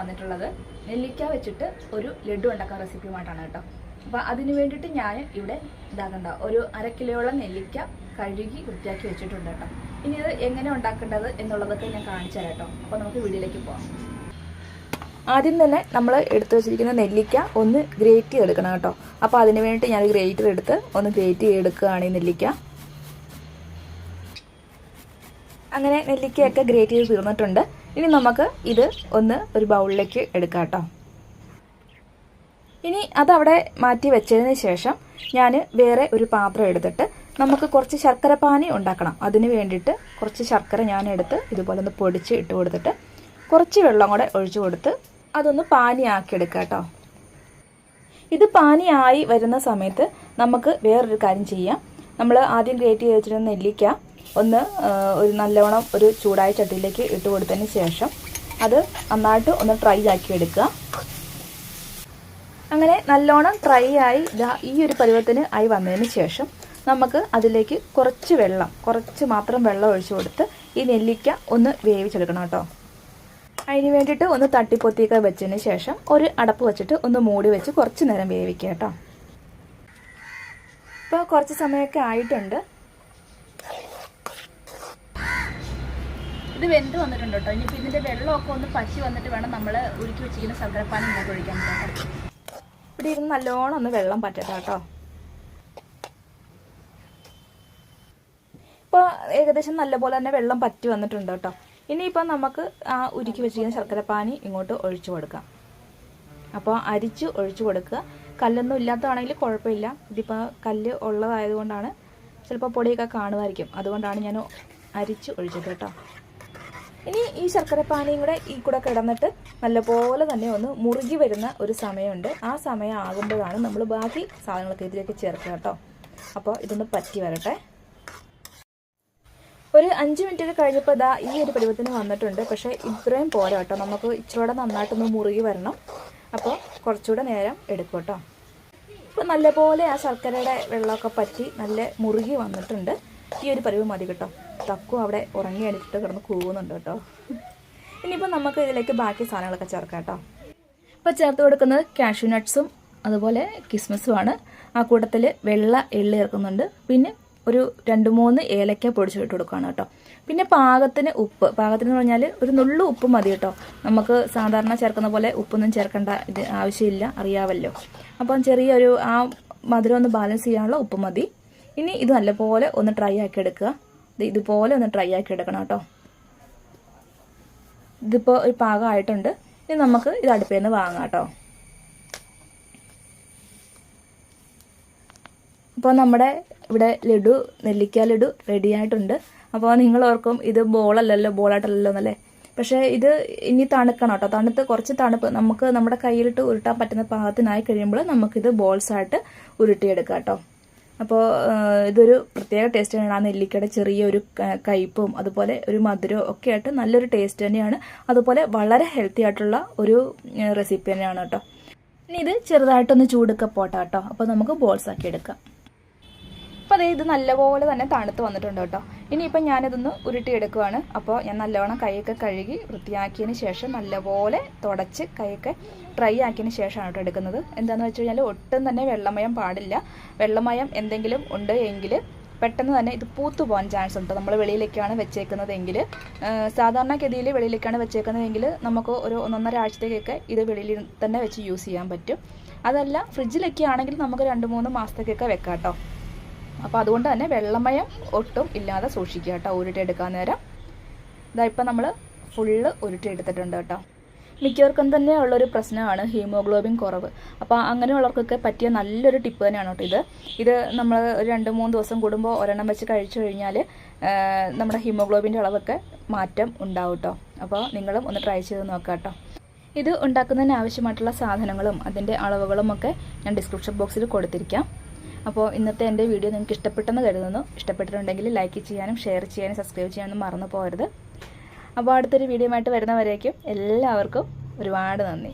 വന്നിട്ടുള്ളത്. നെല്ലിക്ക വെച്ചിട്ട് ഒരു ലഡു ഉണ്ടാക്കാൻ റെസിപ്പിയുമായിട്ടാണ് കേട്ടോ. അപ്പോൾ അതിന് വേണ്ടിയിട്ട് ഞാൻ ഇവിടെ ഇതാകണ്ട ഒരു അര കിലോയോളം നെല്ലിക്ക കഴുകി വൃത്തിയാക്കി വെച്ചിട്ടുണ്ട് കേട്ടോ. ഇനി ഇത് എങ്ങനെ ഉണ്ടാക്കേണ്ടത് എന്നുള്ളതൊക്കെ ഞാൻ കാണിച്ചു കേട്ടോ. അപ്പോൾ നമുക്ക് വീട്ടിലേക്ക് പോകാം ആദ്യം തന്നെ നമ്മൾ എടുത്തു വെച്ചിരിക്കുന്ന നെല്ലിക്ക ഒന്ന് ഗ്രേറ്റ് ചെയ്തെടുക്കണം കേട്ടോ. അപ്പോൾ അതിന് വേണ്ടിയിട്ട് ഞാൻ ഗ്രേറ്റർ എടുത്ത് ഒന്ന് ഗ്രേറ്റ് ചെയ്തെടുക്കുകയാണ് ഈ നെല്ലിക്ക. അങ്ങനെ നെല്ലിക്കയൊക്കെ ഗ്രേറ്റ് ചെയ്ത് തീർന്നിട്ടുണ്ട്. ഇനി നമുക്ക് ഇത് ഒന്ന് ഒരു ബൗളിലേക്ക് എടുക്കാം കേട്ടോ. ഇനി അതവിടെ മാറ്റി വെച്ചതിന് ശേഷം ഞാൻ വേറെ ഒരു പാത്രം എടുത്തിട്ട് നമുക്ക് കുറച്ച് ശർക്കര പാനി ഉണ്ടാക്കണം. അതിന് വേണ്ടിയിട്ട് കുറച്ച് ശർക്കര ഞാൻ എടുത്ത് ഇതുപോലെ ഒന്ന് പൊടിച്ച് ഇട്ട് കൊടുത്തിട്ട് കുറച്ച് വെള്ളം കൂടെ ഒഴിച്ചു കൊടുത്ത് അതൊന്ന് പാനിയാക്കി എടുക്കാം കേട്ടോ. ഇത് പാനിയായി വരുന്ന സമയത്ത് നമുക്ക് വേറൊരു കാര്യം ചെയ്യാം. നമ്മൾ ആദ്യം ഗ്രേറ്റ് ചെയ്ത് വെച്ചിരുന്ന നെല്ലിക്ക ഒന്ന് ഒരു നല്ലവണ്ണം ഒരു ചൂടായ ചട്ടിയിലേക്ക് ഇട്ട് കൊടുത്തതിന് ശേഷം അത് നന്നായിട്ട് ഒന്ന് ട്രൈ ആക്കി എടുക്കുക. അങ്ങനെ നല്ലോണം ട്രൈ ആയി ഈ ഒരു പരുവത്തിന് ആയി വന്നതിന് ശേഷം നമുക്ക് അതിലേക്ക് കുറച്ച് വെള്ളം കുറച്ച് മാത്രം വെള്ളം ഒഴിച്ചു കൊടുത്ത് ഈ നെല്ലിക്ക ഒന്ന് വേവിച്ചെടുക്കണം കേട്ടോ. അതിന് വേണ്ടിയിട്ട് ഒന്ന് തട്ടിപ്പൊത്തിയൊക്കെ വെച്ചതിന് ശേഷം ഒരു അടപ്പ് വെച്ചിട്ട് ഒന്ന് മൂടി വെച്ച് കുറച്ച് നേരം വേവിക്കുക കേട്ടോ. ഇപ്പോൾ കുറച്ച് സമയമൊക്കെ ആയിട്ടുണ്ട്. ഇത് വെന്ത് വന്നിട്ടുണ്ട് കേട്ടോ. ഇനിയിപ്പോൾ ഇതിന്റെ വെള്ളമൊക്കെ ഒന്ന് പശി വന്നിട്ട് വേണം നമ്മൾ ഉരുക്കി വെച്ചിരിക്കുന്ന ശർക്കരപ്പാനി ഇങ്ങോട്ട് ഒഴിക്കാൻ കേട്ടോ. ഇവിടെ ഇരുന്ന് നല്ലോണം ഒന്ന് വെള്ളം പറ്റട്ടെ കേട്ടോ. ഇപ്പോൾ ഏകദേശം നല്ലപോലെ തന്നെ വെള്ളം പറ്റി വന്നിട്ടുണ്ട് കേട്ടോ. ഇനിയിപ്പോൾ നമുക്ക് ആ ഉരുക്കി വെച്ചിരിക്കുന്ന ശർക്കരപ്പാനി ഇങ്ങോട്ട് ഒഴിച്ചു കൊടുക്കാം. അപ്പോൾ അരിച്ച് ഒഴിച്ചു കൊടുക്കുക. കല്ലൊന്നും ഇല്ലാത്തതാണെങ്കിൽ കുഴപ്പമില്ല. ഇതിപ്പോൾ കല്ല് ഉള്ളതായതുകൊണ്ടാണ് ചിലപ്പോൾ പൊടിയൊക്കെ കാണുമായിരിക്കും. അതുകൊണ്ടാണ് ഞാൻ അരിച്ച് ഒഴിച്ചത് കേട്ടോ. ഇനി ഈ ശർക്കരപ്പാനിയും കൂടെ ഈ കൂടെ കിടന്നിട്ട് നല്ലപോലെ തന്നെ ഒന്ന് മുറുകി വരുന്ന ഒരു സമയമുണ്ട്. ആ സമയം ആകുമ്പോഴാണ് നമ്മൾ ബാക്കി സാധനങ്ങളൊക്കെ ഇതിലേക്ക് ചേർക്കുക കേട്ടോ. അപ്പോൾ ഇതൊന്ന് പറ്റി വരട്ടെ. ഒരു അഞ്ച് മിനിറ്റ് കഴിഞ്ഞപ്പോൾ ഇതാ ഈ ഒരു പരുവത്തിന് വന്നിട്ടുണ്ട്. പക്ഷേ ഇത്രയും പോരാ കേട്ടോ. നമുക്ക് ഇച്ചിരൂടെ നന്നായിട്ടൊന്ന് മുറുകി വരണം. അപ്പോൾ കുറച്ചുകൂടെ നേരം എടുക്കും കേട്ടോ. ഇപ്പോൾ നല്ലപോലെ ആ ശർക്കരയുടെ വെള്ളമൊക്കെ പറ്റി നല്ല മുറുകി വന്നിട്ടുണ്ട്. ഈ ഒരു പരിവ് മതി കേട്ടോ. തക്കു അവിടെ ഉറങ്ങി അടിച്ചിട്ട് കിടന്ന് കൂവുന്നുണ്ട് കേട്ടോ. ഇനിയിപ്പോൾ നമുക്ക് ഇതിലേക്ക് ബാക്കി സാധനങ്ങളൊക്കെ ചേർക്കാം കേട്ടോ. ഇപ്പോൾ ചേർത്ത് കൊടുക്കുന്നത് കാഷ്യൂ നട്ട്സും അതുപോലെ കിസ്മസുമാണ് ആ കൂട്ടത്തിൽ വെള്ള എള്ളി ചേർക്കുന്നുണ്ട്. പിന്നെ ഒരു രണ്ട് മൂന്ന് ഏലക്ക പൊടിച്ചിട്ട് കൊടുക്കുകയാണ് കേട്ടോ. പിന്നെ പാകത്തിന് ഉപ്പ്. പാകത്തിന് പറഞ്ഞാൽ ഒരു നുള്ളു ഉപ്പ് മതി കേട്ടോ. നമുക്ക് സാധാരണ ചേർക്കുന്ന പോലെ ഉപ്പൊന്നും ചേർക്കേണ്ട ആവശ്യമില്ല. അറിയാമല്ലോ അപ്പം ചെറിയൊരു ആ മധുരം ഒന്ന് ബാലൻസ് ചെയ്യാനുള്ള ഉപ്പ് മതി. ഇനി ഇത് നല്ലപോലെ ഒന്ന് ട്രൈ ആക്കി എടുക്കുക. ഇതുപോലെ ഒന്ന് ട്രൈ ആക്കി എടുക്കണം കേട്ടോ. ഇതിപ്പോൾ ഒരു പാകമായിട്ടുണ്ട് ഇനി നമുക്ക് ഇത് അടുപ്പിൽ നിന്ന് വാങ്ങാം കേട്ടോ. അപ്പോൾ നമ്മുടെ ഇവിടെ ലഡു നെല്ലിക്ക ലഡു റെഡി ആയിട്ടുണ്ട്. അപ്പോൾ നിങ്ങൾ ഓർക്കും ഇത് ബോളല്ലല്ലോ ബോളായിട്ടല്ലല്ലോ എന്നല്ലേ? പക്ഷേ ഇത് ഇനി തണുക്കണം കേട്ടോ. തണുത്ത് കുറച്ച് തണുപ്പ് നമുക്ക് നമ്മുടെ കയ്യിലിട്ട് ഉരുട്ടാൻ പറ്റുന്ന പാകത്തിനായി കഴിയുമ്പോൾ നമുക്കിത് ബോൾസായിട്ട് ഉരുട്ടിയെടുക്കാം കേട്ടോ. അപ്പോൾ ഇതൊരു പ്രത്യേക ടേസ്റ്റ് തന്നെയാണ്. ആ നെല്ലിക്കയുടെ ചെറിയൊരു കയ്പും അതുപോലെ ഒരു മധുരവും ഒക്കെ ആയിട്ട് നല്ലൊരു ടേസ്റ്റ് തന്നെയാണ്. അതുപോലെ വളരെ ഹെൽത്തി ആയിട്ടുള്ള ഒരു റെസിപ്പി തന്നെയാണ് കേട്ടോ ഇനി ഇത് ചെറുതായിട്ടൊന്ന് ചൂടൊക്കെ പോട്ടെ കേട്ടോ അപ്പോൾ നമുക്ക് ബോൾസ് ആക്കി എടുക്കാം. അപ്പോൾ അതെ ഇത് നല്ലപോലെ തന്നെ തണുത്ത് വന്നിട്ടുണ്ട് കേട്ടോ ഇനിയിപ്പോൾ ഞാനിതൊന്ന് ഉരുട്ടിയെടുക്കുവാണ്. അപ്പോൾ ഞാൻ നല്ലവണ്ണം കൈയൊക്കെ കഴുകി വൃത്തിയാക്കിയതിന് ശേഷം നല്ലപോലെ തുടച്ച് കൈയൊക്കെ ഡ്രൈ ആക്കിയതിന് ശേഷമാണ് കേട്ടോ എടുക്കുന്നത്. എന്താണെന്ന് വെച്ച് കഴിഞ്ഞാൽ ഒട്ടും തന്നെ വെള്ളമയം പാടില്ല. വെള്ളമയം എന്തെങ്കിലും ഉണ്ട് എങ്കിൽ പെട്ടെന്ന് തന്നെ ഇത് പൂത്തു പോകാൻ ചാൻസ് ഉണ്ട്. നമ്മൾ വെളിയിലേക്കാണ് വെച്ചേക്കുന്നതെങ്കിൽ സാധാരണഗതിയിൽ വെളിയിലേക്കാണ് വെച്ചേക്കുന്നതെങ്കിൽ നമുക്ക് ഒരു ഒന്നൊന്നര ആഴ്ചത്തേക്കൊക്കെ ഇത് വെളിയിൽ തന്നെ വെച്ച് യൂസ് ചെയ്യാൻ പറ്റും. അതല്ല ഫ്രിഡ്ജിലൊക്കെ ആണെങ്കിൽ നമുക്ക് രണ്ട് മൂന്ന് മാസത്തേക്കൊക്കെ വെക്കാം കേട്ടോ അപ്പോൾ അതുകൊണ്ട് തന്നെ വെള്ളമയം ഒട്ടും ഇല്ലാതെ സൂക്ഷിക്കുക കേട്ടോ. ഉരുട്ടിയെടുക്കാൻ നേരം. ഇതാ ഇപ്പം നമ്മൾ ഫുള്ള് ഉരുട്ടിയെടുത്തിട്ടുണ്ട് കേട്ടോ. മിക്കവർക്കും തന്നെ ഉള്ളൊരു പ്രശ്നമാണ് ഹീമോഗ്ലോബിൻ കുറവ്. അപ്പോൾ അങ്ങനെയുള്ളവർക്കൊക്കെ പറ്റിയ നല്ലൊരു ടിപ്പ് തന്നെയാണ് കേട്ടോ ഇത്. ഇത് നമ്മൾ രണ്ട് മൂന്ന് ദിവസം കൂടുമ്പോൾ ഒരെണ്ണം വെച്ച് കഴിച്ചു കഴിഞ്ഞാൽ നമ്മുടെ ഹീമോഗ്ലോബിന്റെ അളവൊക്കെ മാറ്റം ഉണ്ടാവും കേട്ടോ. അപ്പോൾ നിങ്ങളും ഒന്ന് ട്രൈ ചെയ്ത് നോക്കാം കേട്ടോ. ഇത് ഉണ്ടാക്കുന്നതിന് ആവശ്യമായിട്ടുള്ള സാധനങ്ങളും അതിന്റെ അളവുകളും ഒക്കെ ഞാൻ ഡിസ്ക്രിപ്ഷൻ ബോക്സിൽ കൊടുത്തിരിക്കാം. അപ്പോൾ ഇന്നത്തെ എന്റെ വീഡിയോ നിങ്ങൾക്ക് ഇഷ്ടപ്പെട്ടെന്ന് കരുതുന്നു. ഇഷ്ടപ്പെട്ടിട്ടുണ്ടെങ്കിൽ ലൈക്ക് ചെയ്യാനും ഷെയർ ചെയ്യാനും സബ്സ്ക്രൈബ് ചെയ്യാനും മറന്നു പോകരുത്. അപ്പോൾ അടുത്തൊരു വീഡിയോ ആയിട്ട് വരുന്നവരേക്കും എല്ലാവർക്കും ഒരുപാട് നന്ദി.